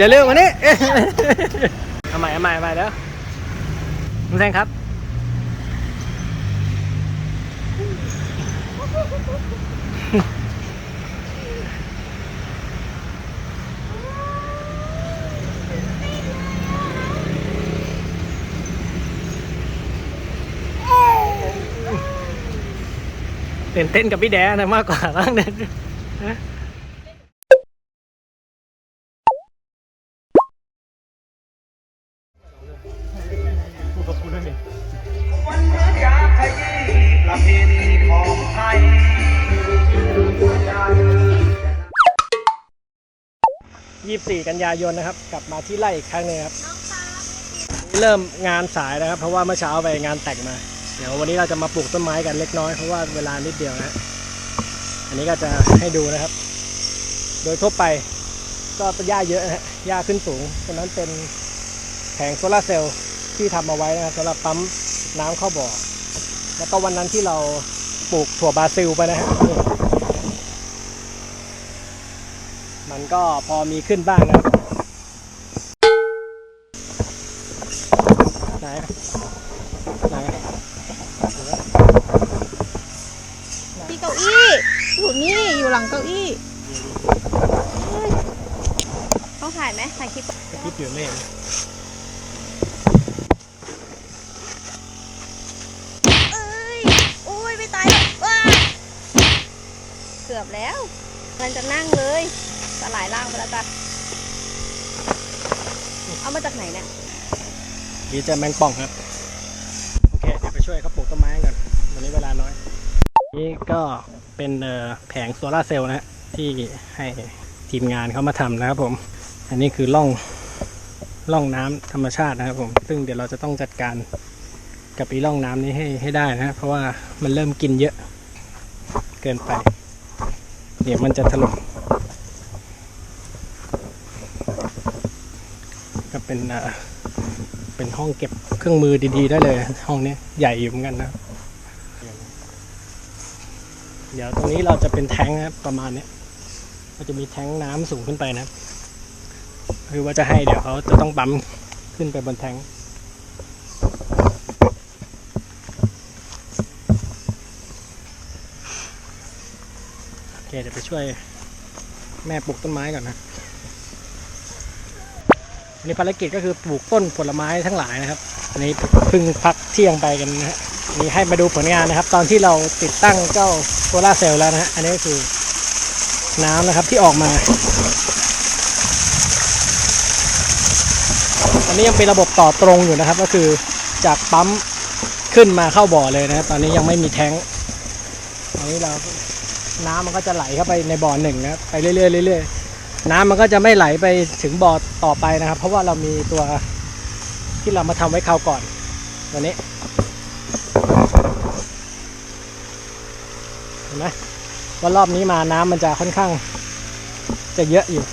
เดี๋ยวเร็วมานี่เอาใหม่เอาใหม่เอาใหม่แล้วลุงแซงครับ ตื่นเต้นกับพี่แดนะมากกว่าบ้างเนี่ย ประเพณีของไทยยี่สิบสี่กันยายนนะครับ กลับมาที่ไร่อีกครั้งหนึงครับ เริ่มงานสายนะครับ เพราะว่าเมื่อเช้าไปงานแต่งมา เดี๋ยววันนี้เราจะมาปลูกต้นไม้กันเล็กน้อยเพราะว่าเวลานิดเดียวนะฮะอันนี้ก็จะให้ดูนะครับ โดยทั่วไปก็หญ้าเยอะนะฮะหญ้าขึ้นสูงตรงนั้นเป็นแผงโซลาร์เซลล์ที่ทำเอาไว้นะครับสำหรับปั๊มน้ำเข้าบ่อ แล้วก็วันนั้นที่เราปลูกถั่วบราซิลไปนะฮะมันก็พอมีขึ้นบ้างนะไหนไหนที่เก้าอี้อยู่นี่อยู่หลังเก้าอี้เฮ้ยต้องถ่ายไหมถ่ายคลิปคิดอยู่ไม่เห็น กือบแล้วมันจะนั่งเลยสลายร่างไปแล้วจ้ะเอามาจากไหนเนี่ยดีเจแมงป่องครับ โอเค เดี๋ยวไปช่วยเขาปลูกต้นไม้กันวันนี้เวลาน้อย นี่ก็เป็นแผงโซลาร์เซลล์นะฮะที่ให้ทีมงานเขามาทำนะครับผม อันนี้คือร่องร่องน้ำธรรมชาตินะครับผม ซึ่งเดี๋ยวเราจะต้องจัดการกับอีร่องน้ำนี้ให้ให้ได้นะฮะเพราะว่ามันเริ่มกินเยอะเกินไป เดี๋ยวมันจะถล่มก็เป็นเอ่อเป็นห้องเก็บเครื่องมือดีๆ ได้เลย ห้องนี้ใหญ่อยู่เหมือนกันนะเดี๋ยวตรงนี้เราจะเป็นแท้งนะครับประมาณเนี้ยก็จะมีแท้งน้ำสูงขึ้นไปนะ คือว่าจะให้เดี๋ยวเขาจะต้องปั๊มขึ้นไปบนแท้ง เคเดี๋ยวไปช่วยแม่ปลูกต้นไม้ก่อนนะวันนี้ภารกิจก็คือปลูกต้นผลไม้ทั้งหลายนะครับอันนี้เพิ่งพักเที่ยงไปกันนะฮะนี่ให้มาดูผลงานนะครับ ตอนที่เราติดตั้งเจ้าโซลาเซลล์แล้วนะฮะอันนี้ก็คือน้ำนะครับที่ออกมาอันนี้ยังเป็นระบบต่อตรงอยู่นะครับ ก็คือจากปั๊มขึ้นมาเข้าบ่อเลยนะครับ ตอนนี้ยังไม่มีแท้งตอนนี้เรา น้ำมันก็จะไหลเข้าไปในบ่อหนึ่งนะครับไปเรื่อยๆเรื่อยๆ น้ำมันก็จะไม่ไหลไปถึงบ่อต่อไปนะครับ เพราะว่าเรามีตัวที่เรามาทำไว้คราวก่อนวันนี้เห็นไหมว่ารอบนี้มาน้ำมันจะค่อนข้าง จะเยอะอยู่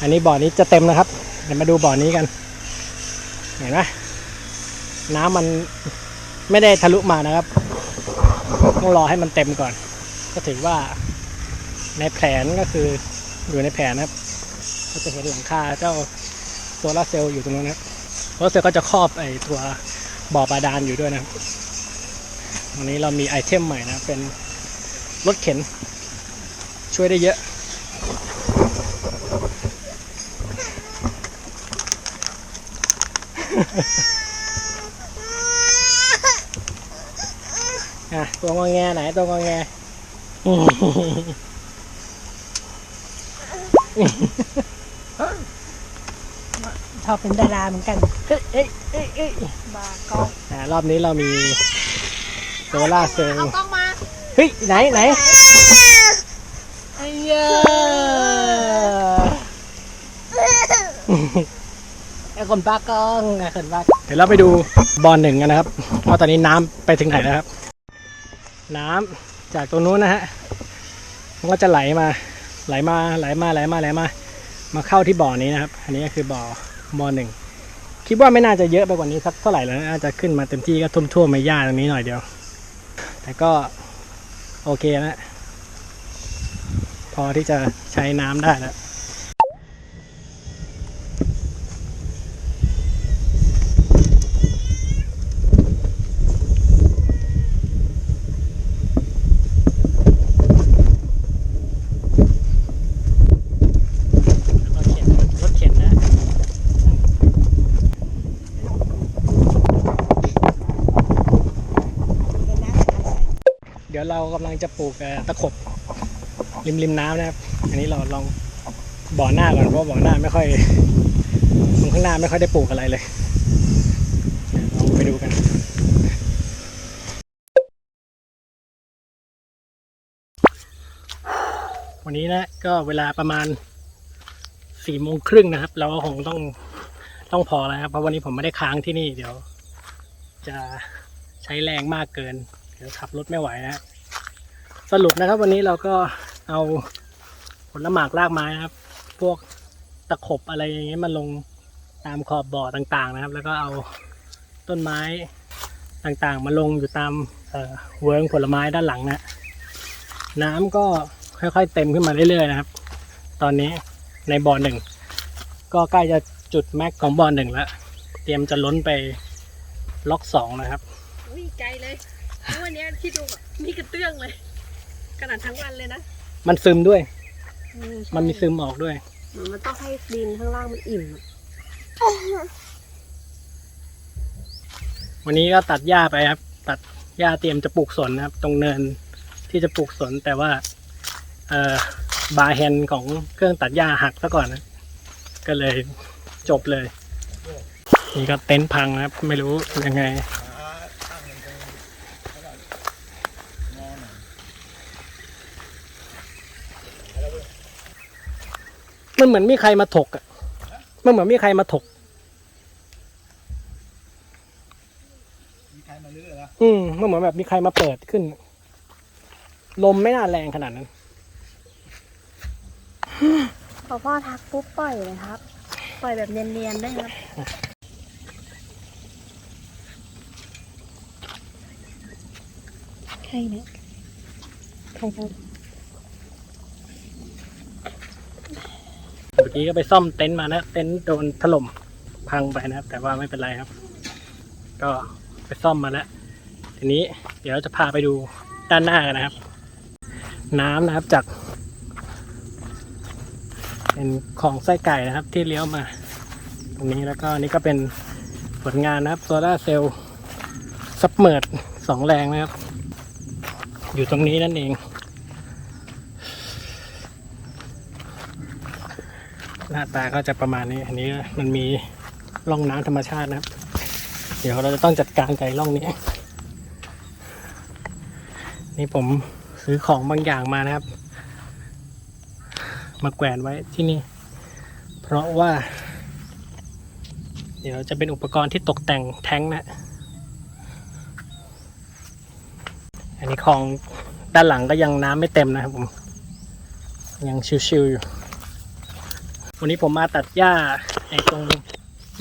อันนี้บ่อนี้จะเต็มนะครับ เดี๋ยวมาดูบ่อนี้กัน เห็นไหมน้ำมันไม่ได้ทะลุมานะครับต้องรอให้มันเต็มก่อน ก็ถือว่าในแผนก็คืออยู่ในแผนนะครับ ก็จะเห็นหลังคาเจ้าโซลาเซลล์อยู่ตรงนู้นนะครับโซลาเซลล์ก็จะครอบไอ้ตัวบ่อบาดาลอยู่ด้วยนะครับวันนี้เรามีไอเทมใหม่นะ เป็นรถเข็น ช่วยได้เยอะอะตัวงอแงไหนตัวงอแง ชอบเป็นดาราเหมือนกันเอ้ยเอ้ยเอ้ยเอ้ยบากล้องอ่ารอบนี้เรามีโซลาร์เซลเอาล์กล้องมาเฮ้ยไหนไหนไอ้เหี้ยไอ้คนบ้ากล้องไอ้คนบ้าเดี๋ยวเราไปดูบอลหนึ่งกันนะครับว่าตอนนี้น้ำไปถึงไหนแล้วครับ น้ำ จากตรงนู้นนะฮะมันก็จะไหลมาไหลมาไหลมาไหลมาไหลมา มาเข้าที่บ่อนี้นะครับ อันนี้ก็คือบ่อบ่อหนึ่งคิดว่าไม่น่าจะเยอะไปกว่านี้สักเท่าไหร่แล้วนะน่าจะขึ้นมาเต็มที่ก็ท่วมๆไม่ย่าตรงนี้หน่อยเดียว แต่ก็โอเคนะพอที่จะใช้น้ำได้แล้ว ดี๋ยวเรากำลังจะปลูกตะขบริมริมน้ำนะครับ อันนี้เราลองบ่อหน้าก่อนเพราะบ่อหน้าไม่ค่อยตรงข้างหน้าไม่ค่อยได้ปลูกอะไรเลยลองไปดูกันวันนี้นะก็เวลาประมาณสี่โมงครึ่งนะครับ เราก็คงต้องต้องพอแล้วครับเพราะวันนี้ผมไม่ได้ค้างที่นี่เดี๋ยว จะใช้แรงมากเกิน เดี๋ยวขับรถไม่ไหวนะ สรุปนะครับวันนี้เราก็เอาผลหมากรากไม้นะครับ พวกตะขบอะไรอย่างเงี้ยมาลงตามขอบบ่อต่างๆนะครับ แล้วก็เอาต้นไม้ต่างๆ มาลงอยู่ตามเวิร์งผลไม้ด้านหลังนะ น้ำก็ค่อยๆเต็มขึ้นมาเรื่อยๆนะครับ ตอนนี้ในบ่อหนึ่งก็ใกล้จะจุดแม็กของบ่อหนึ่งแล้ว เตรียมจะล้นไปล็อกสองนะครับอุ้ยไกลเลย วันนี้ที่ดูแบบมีกระเตื้องเลย ขนาดทั้งวันเลยนะมันซึมด้วย อืใช่มันมีซึมออกด้วย เหมือนมันต้องให้ดินข้างล่างมันอิ่มอะวันนี้ก็ตัดหญ้าไปครับ ตัดหญ้าเตรียมจะปลูกสวนนะครับ ตรงเนินที่จะปลูกสวนแต่ว่าเอ่อบาร์แฮนด์ของเครื่องตัดหญ้าหักซะก่อนนะก็เลยจบเลย นี่ก็เต็นท์พังนะครับ ไม่รู้ยังไง มันเหมือนมีใครมาถกอะมันเหมือนมีใครมาถก มีใครมาลื้อเหรออืมมันเหมือนแบบมีใครมาเปิดขึ้น ลมไม่น่าแรงขนาดนั้น พอพ่อทักปุ๊บปล่อยเลยครับ ปล่อยแบบเนียนๆได้ครับใครเนี่ยใครครับ มื่อกี้ก็ไปซ่อมเต็นท์มานะเต็นท์โดนถล่มพังไปนะครับ แต่ว่าไม่เป็นไรครับ ก็ไปซ่อมมาแล้ว ทีนี้เดี๋ยวเราจะพาไปดูด้านหน้ากันนะครับ น้ำนะครับจาก เป็นของไส้ไก่นะครับที่เลี้ยวมา ตรงนี้แล้วก็นี่ก็เป็นผลงานนะครับโซลาเซลล์ซับเมิร์ดสองแรงนะครับ อยู่ตรงนี้นั่นเอง น้าตาก็จะประมาณนี้ อันนี้มันมีร่องน้ำธรรมชาตินะครับ เดี๋ยวเราจะต้องจัดการไก่ร่องนี้ นี่ผมซื้อของบางอย่างมานะครับ มาแขวนไว้ที่นี่ เพราะว่า เดี๋ยวจะเป็นอุปกรณ์ที่ตกแต่งแท้งนะ อันนี้ของด้านหลังก็ยังน้ำไม่เต็มนะครับผม ยังชิวๆอยู่ วันนี้ผมมาตัดหญ้าไอ้ตรง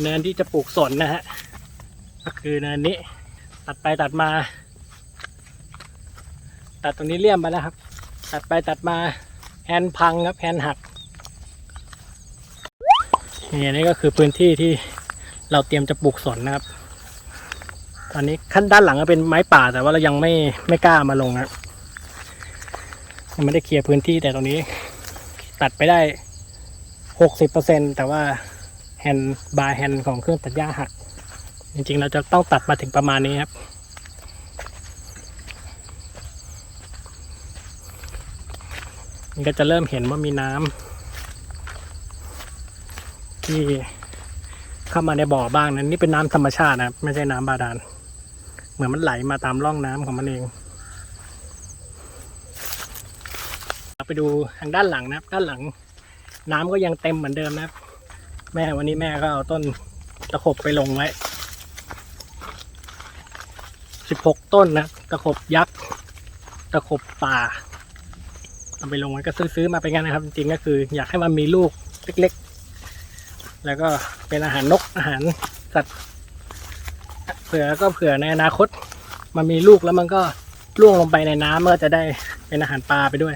เนินที่จะปลูกสนนะฮะ ก็คือเนินนี้ ตัดไปตัดมา ตัดตรงนี้เลี่ยมไปแล้วครับ ตัดไปตัดมาแฮนพังครับแฮนหักนี่นนี้ก็คือพื้นที่ที่เราเตรียมจะปลูกสนนะครับ ตอนนี้ขั้นด้านหลังก็เป็นไม้ป่าแต่ว่าเรายังไม่ไม่กล้ามาลงนะยังไม่ได้เคลียร์พื้นที่แต่ตรงนี้ ตัดไปได้ หกสิบเปอร์เซ็นแต่ว่าแฮนด์บาร์แฮนด์ของเครื่องตัดหญ้าหัก จริงๆ เราจะต้องตัดมาถึงประมาณนี้ครับ นี่ก็จะเริ่มเห็นว่ามีน้ำที่เข้ามาในบ่อบ้างนะนี่เป็นน้ำธรรมชาตินะไม่ใช่น้ำบาดาลเหมือนมันไหลมาตามร่องน้ำของมันเองไปดูทางด้านหลังนะครับด้านหลัง น้ำก็ยังเต็มเหมือนเดิมนะครับ แม่วันนี้แม่ก็เอาต้นตะขบไปลงไว้สิบหกต้นนะตะขบยักษ์ตะขบป่าเอาไปลงไว้ก็ซื้อๆมาเป็นกันนะครับ จริงๆก็คือ อยากให้มันมีลูกเล็กๆ แล้วก็เป็นอาหารนกอาหารสัตว์เผื่อก็เผื่อในอนาคต มันมีลูกแล้วมันก็ล่วงลงไปในน้ำมันก็จะได้เป็นอาหารปลาไปด้วย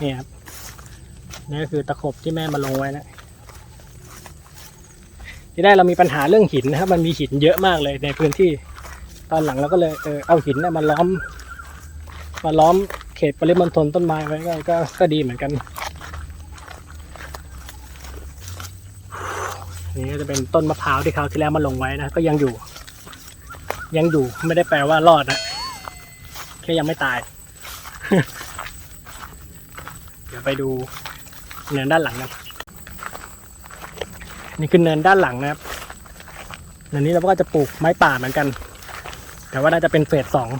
นี่ครับนี่ก็คือตะขบที่แม่มาลงไว้นะที่ได้เรามีปัญหาเรื่องหินนะครับ มันมีหินเยอะมากเลยในพื้นที่ ตอนหลังเราก็เลยเออเอาหินนะมาล้อม มาล้อมเขตปริมณฑลต้นไม้ไว้ก็ก็ก็ดีเหมือนกันนี่ก็จะเป็นต้นมะพร้าวที่เขาที่แล้วมาลงไว้นะก็ยังอยู่ ยังอยู่ไม่ได้แปลว่ารอดนะแค่ยังไม่ตาย ยวไปดูเนินด้านหลังกันนี่คือเนินด้านหลังนะครับเนินนี้เราก็จะปลูกไม้ป่าเหมือนกัน แต่ว่าน่าจะเป็นเฟสสอง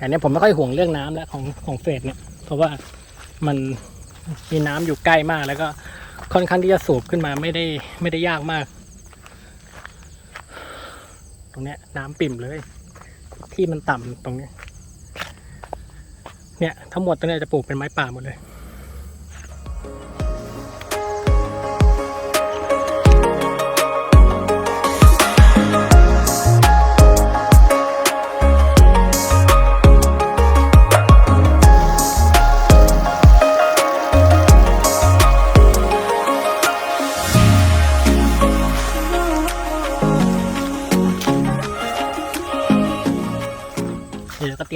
อันนี้ผมไม่ค่อยห่วงเรื่องน้ำแล้วของของเฟสเนี่ย เพราะว่ามันมีน้ำอยู่ใกล้มากแล้วก็ค่อนข้างที่จะสูบขึ้นมาไม่ได้ไม่ได้ยากมาก ตรงเนี้ยน้ำปิ่มเลย ที่มันต่ำตรงเนี้ย เนี่ยทั้งหมดตรงนี้จะปลูกเป็นไม้ป่าหมดเลย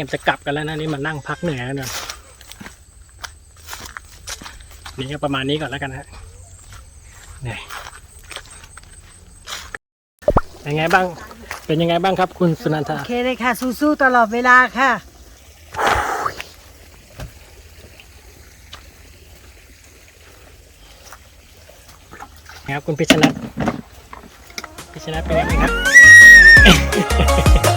รียมจะกลับกันแล้วนะนี่มานั่งพักเหนื่อยกันก่อนนี่ก็ประมาณนี้ก่อนแล้วกันฮะเนี่ยเป็นไงบ้าง เป็นยังไงบ้างครับ คุณสุนันทา โอเคเลยค่ะ สู้ๆตลอดเวลาค่ะ นะครับคุณพิชนัทพิชนัทเป็นยังไงครับ